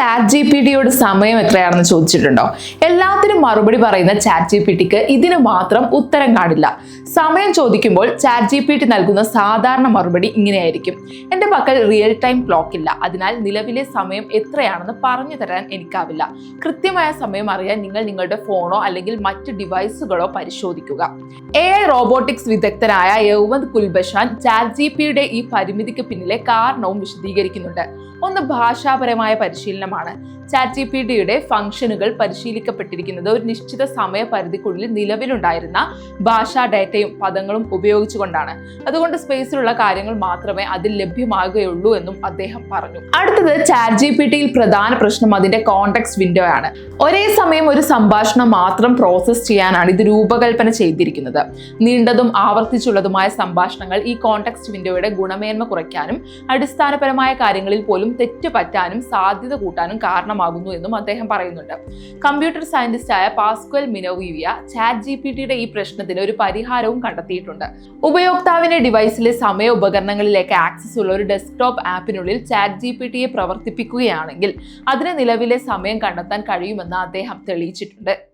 Chat G P ടിയോട് സമയം എത്രയാണെന്ന് ചോദിച്ചിട്ടുണ്ടോ? എല്ലാത്തിനും മറുപടി പറയുന്ന ചാറ്റ് ജി പി ടിക്ക് ഇതിന് മാത്രം ഉത്തരം കാണില്ല. സമയം ചോദിക്കുമ്പോൾ ചാറ്റ് ജി പി ടി നൽകുന്ന സാധാരണ മറുപടി ഇങ്ങനെയായിരിക്കും. എന്റെ പക്കൽ റിയൽ ടൈം ക്ലോക്ക് ഇല്ല. അതിനാൽ നിലവിലെ സമയം എത്രയാണെന്ന് പറഞ്ഞു തരാൻ എനിക്കാവില്ല. കൃത്യമായ സമയം അറിയാൻ നിങ്ങൾ നിങ്ങളുടെ ഫോണോ അല്ലെങ്കിൽ മറ്റ് ഡിവൈസുകളോ പരിശോധിക്കുക. എ ഐ റോബോട്ടിക്സ് വിദഗ്ധനായ യൗവന്ത് കുൽബഷാൻ ചാറ്റ് ജി പിയുടെ ഈ പരിമിതിക്ക് പിന്നിലെ കാരണവും വിശദീകരിക്കുന്നുണ്ട്. ഒന്ന് ഭാഷാപരമായ പരിശീലനമാണ് ചാറ്റ് ജി പി ഡിയുടെ ഫംഗ്ഷനുകൾ പരിശീലിക്കപ്പെട്ടിരിക്കുന്നത് ഒരു നിശ്ചിത സമയപരിധിക്കുള്ളിൽ നിലവിലുണ്ടായിരുന്ന ഭാഷാ ഡാറ്റയും പദങ്ങളും ഉപയോഗിച്ചുകൊണ്ടാണ്. അതുകൊണ്ട് സ്പേസിലുള്ള കാര്യങ്ങൾ മാത്രമേ അതിൽ ലഭ്യമാകുകയുള്ളൂ എന്നും അദ്ദേഹം പറഞ്ഞു. അടുത്തത് ചാറ്റ് ജി പി ടിയിൽ പ്രധാന പ്രശ്നം അതിന്റെ കോണ്ടക്സ് വിൻഡോ ആണ്. ഒരേ സമയം ഒരു സംഭാഷണം മാത്രം പ്രോസസ്സ് ചെയ്യാനാണ് ഇത് രൂപകൽപ്പന ചെയ്തിരിക്കുന്നത്. നീണ്ടതും ആവർത്തിച്ചുള്ളതുമായ സംഭാഷണങ്ങൾ ഈ കോണ്ടക്സ്റ്റ് വിൻഡോയുടെ ഗുണമേന്മ കുറയ്ക്കാനും അടിസ്ഥാനപരമായ കാര്യങ്ങളിൽ പോലും തെറ്റ് പറ്റാനും സാധ്യത കൂട്ടാനും കാരണമാകുന്നു എന്നും അദ്ദേഹം പറയുന്നുണ്ട്. കമ്പ്യൂട്ടർ സയന്റിസ്റ്റായ പാസ്ക്വൽ മിനോവിയ ചാറ്റ് ജി പി ടിയുടെ ഈ പ്രശ്നത്തിന് ഒരു പരിഹാരവും കണ്ടെത്തിയിട്ടുണ്ട്. ഉപയോക്താവിന്റെ ഡിവൈസിലെ സമയ ഉപകരണങ്ങളിലേക്ക് ആക്സസ് ഉള്ള ഒരു ഡെസ്ക്ടോപ്പ് ആപ്പിനുള്ളിൽ ചാറ്റ് ജി പി ടിയെ പ്രവർത്തിപ്പിക്കുകയാണെങ്കിൽ അതിന് നിലവിലെ സമയം കണ്ടെത്താൻ കഴിയുമെന്ന് അദ്ദേഹം തെളിയിച്ചിട്ടുണ്ട്.